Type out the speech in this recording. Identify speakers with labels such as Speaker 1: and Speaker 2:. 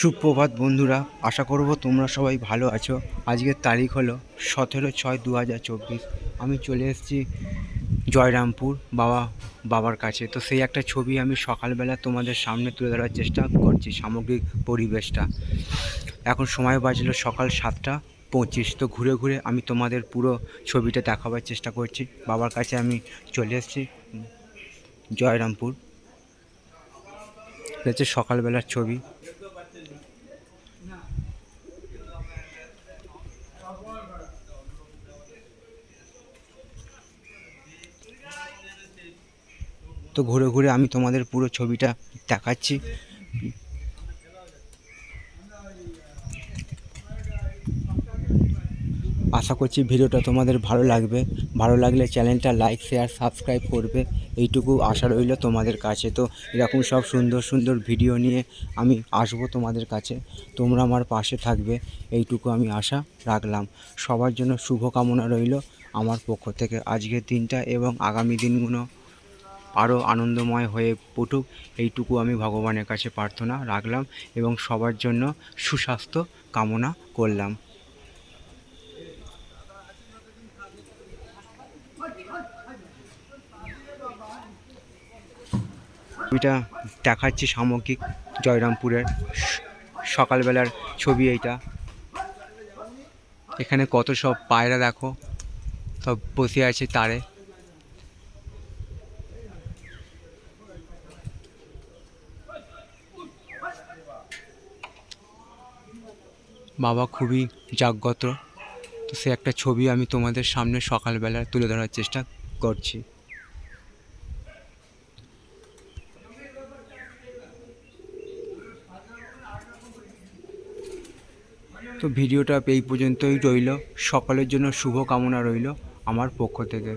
Speaker 1: সুপ্রভাত বন্ধুরা, আশা করব তোমরা সবাই ভালো আছো। আজকের তারিখ হলো সতেরো ছয় দু হাজার চব্বিশ। আমি চলে এসেছি জয়রামপুর বাবা, বাবার কাছে। তো সেই একটা ছবি আমি সকালবেলা তোমাদের সামনে তুলে ধরার চেষ্টা করছি সামগ্রিক পরিবেশটা। এখন সময় বাজলো সকাল সাতটা পঁচিশ। তো ঘুরে ঘুরে আমি তোমাদের পুরো ছবিটা দেখাবার চেষ্টা করছি। বাবার কাছে আমি চলে এসেছি জয়রামপুর। হচ্ছে সকালবেলার ছবি। তো ঘুরে ঘুরে আমি তোমাদের পুরো ছবিটা দেখাচ্ছি। আশা করছি ভিডিওটা তোমাদের ভালো লাগবে। ভালো লাগলে চ্যানেলটা লাইক শেয়ার সাবস্ক্রাইব করবে। এইটুকু আশা রইল তোমাদের কাছে। তো এরকম সব সুন্দর সুন্দর ভিডিও নিয়ে আমি আসব তোমাদের কাছে। তোমরা আমার পাশে থাকবে। এইটুকু আমি আশা রাখলাম। সবার জন্য শুভকামনা রইল আমার পক্ষ থেকে। আজকের দিনটা এবং আগামী দিনগুলো আরও আনন্দময় হয়ে পড়ুক এইটুকু আমি ভগবানের কাছে প্রার্থনা রাখলাম এবং সবার জন্য সুস্বাস্থ্য কামনা করলাম। ছবিটা দেখাচ্ছি সামগ্রিক জয়রামপুরের সকালবেলার ছবি এইটা। এখানে কত সব পায়রা দেখো, সব বসে আছে তারে। বাবা খুবই জাগ্রত। তো সে একটা ছবি আমি তোমাদের সামনে সকালবেলা তুলে ধরার চেষ্টা করছি। তো ভিডিওটা এই পর্যন্তই রইল। সকলের জন্য শুভ কামনা রইল আমার পক্ষ থেকে।